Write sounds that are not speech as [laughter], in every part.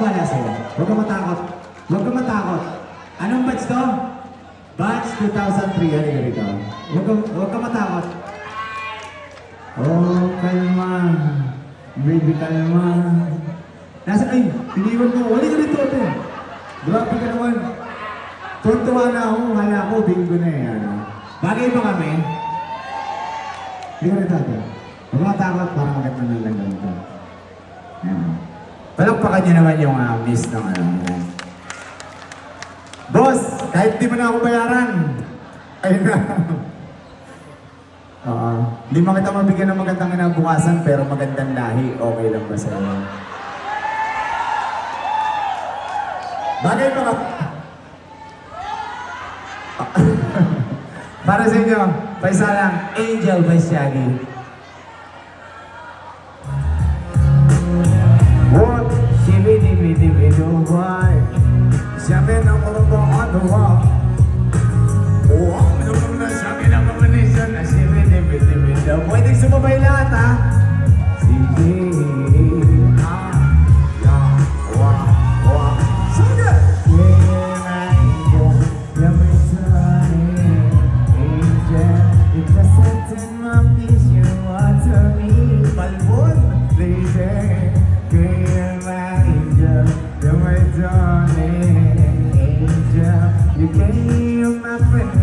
Wala sa'yo. Huwag ka matakot. Huwag ka matakot. Anong batch to? Batch 2003. Ano yung rito? Huwag ka, huwag ka matakot. Oh, kalma. Baby, kalma. Nasa, ay, iniwan mo. Wala ka rito, ate. Grabe ka naman. Tuntuwa na ako. Hala ko, bingo na eh. Ano. Bagay ba kami? Hindi ka rito, ate. Huwag ka matakot. Parang maganda na lang ganito. Palakpakan niyo naman yung uh, miss ng ano. Boss, kahit di mo na ako bayaran. Ayun na. [laughs] Oo. Hindi mo kita mabigyan ng magandang kinabukasan pero magandang lahi. Okay lang ba sa'yo? Bagay ba ka? [laughs] Para sa inyo, paisa lang, Angel by Shaggy. Sabi ng mga baka Oh, Africa.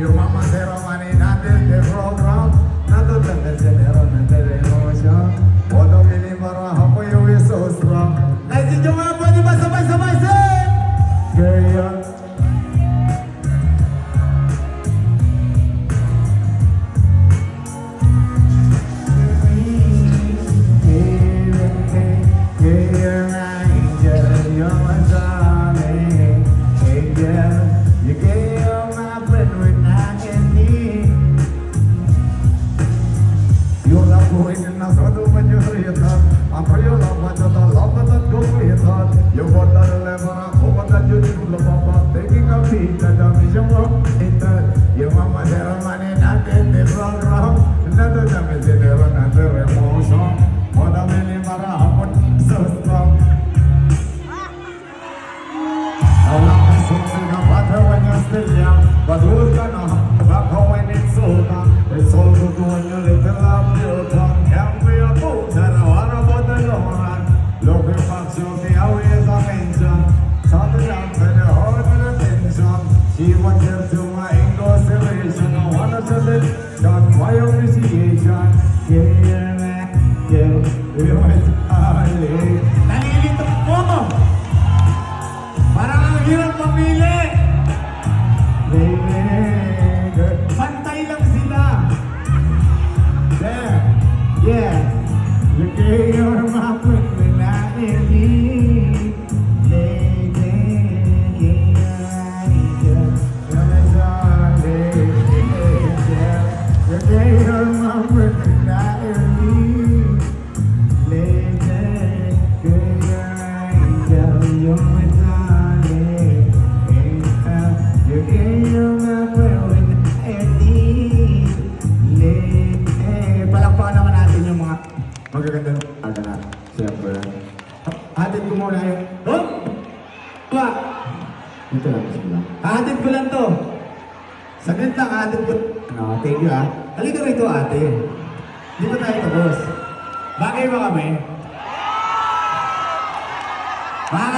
Your mama said, I'm a son of the generator. I'm for your love, I'm love that go with. You want that level. Even just to my incarceration, I wanna tell it. Got fire appreciation. Yeah, man. Yeah. You know it. Danielito, ¿cómo? Para la vida, mga magagandang aga na. Siyempre. Hatid ko muna yung... Oh! Pa! Dito lang, sige lang. Hatid ko lang to. Saglit lang, hatid ko. No, thank you ah. Halika rito ate. Dito tayo tapos. Bagay ba kami? Mga